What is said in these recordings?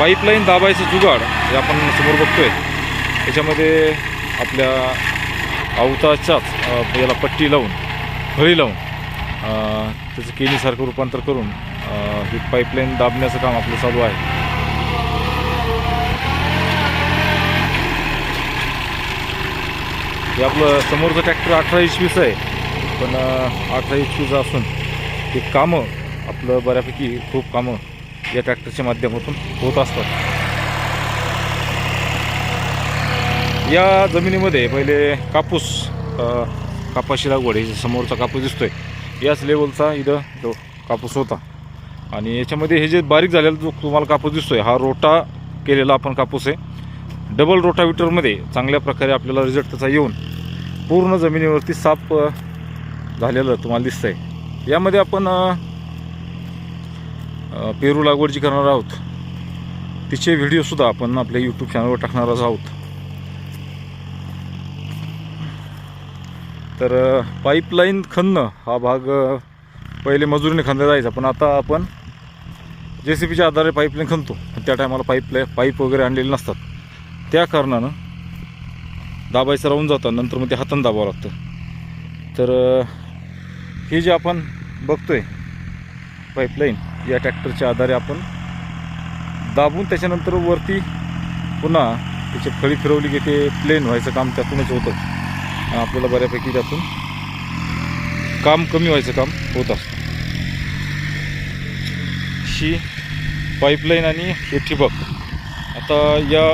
Pipeline दाबायचं जुगाड हे आपण समोर बघतोय. त्याच्यामध्ये आपल्या अवताच्याच याला पट्टी लावून फळी लावून त्याचं केणीसारखं रूपांतर करून ही पाईपलाईन दाबण्याचं काम आपलं चालू आहे. हे आपलं समोरचं ट्रॅक्टर अठरा एच पीचं आहे पण अठरा एच पीचं असून ते कामं आपलं बऱ्यापैकी खूप कामं या ट्रॅक्टरच्या माध्यमातून होत असतात. या जमिनीमध्ये पहिले कापूस कापाशी लागवड हे समोरचा कापूस दिसतोय याच लेवलचा इथं तो कापूस होता. आणि याच्यामध्ये हे जे बारीक झालेला जो तुम्हाला कापूस दिसतोय हा रोटा केलेला आपण कापूस आहे. डबल रोटाविटरमध्ये चांगल्या प्रकारे आपल्याला रिझल्ट त्याचा येऊन पूर्ण जमिनीवरती साफ झालेलं तुम्हाला दिसतंय. यामध्ये आपण पेरू लागवड जी करणार आहोत. तिचे व्हिडिओसुद्धा आपण आपल्या यूट्यूब चॅनलवर टाकणारच आहोत. तर पाईपलाईन खणणं हा भाग पहिले मजुरीने खणला जायचा. पण आता आपण जे सी बीच्या आधारे पाईपलाईन खणतो. त्या टायमाला पाईपलाईन पाईप वगैरे आणलेले नसतात. त्या कारणानं दाबायचं राहून जातं नंतर मग ते हातानं दाबावं लागतं. तर हे जे आपण बघतोय पाईपलाईन या ट्रॅक्टरच्या आधारे आपण दाबून त्याच्यानंतर वरती पुन्हा त्याची फळी फिरवली की ते प्लेन व्हायचं काम त्यातूनच होतं. आणि आपल्याला बऱ्यापैकी त्यातून काम कमी व्हायचं काम होत असतं. ही पाईपलाईन आणि हे ठिबक आता या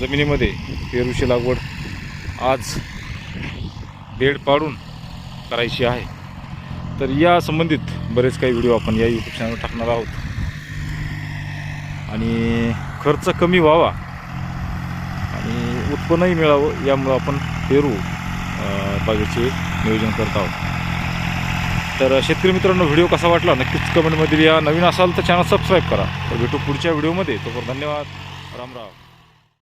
जमिनीमध्ये पेरूची लागवड आज बेड पाडून करायची आहे. तर या संबंधित बरेच काही व्हिडिओ आपण या यूट्यूब चॅनलवर टाकणार आहोत. आणि खर्च कमी व्हावा आणि उत्पन्नही मिळावं यामुळं आपण पेरू बागेचे नियोजन करत आहोत. तर शेतकरी मित्रांनो व्हिडिओ कसा वाटला नक्कीच कमेंटमध्ये या नवीन असाल तर चॅनल सबस्क्राईब करा. तर भेटू पुढच्या व्हिडिओमध्ये तोपर्यंत धन्यवाद. राम राम.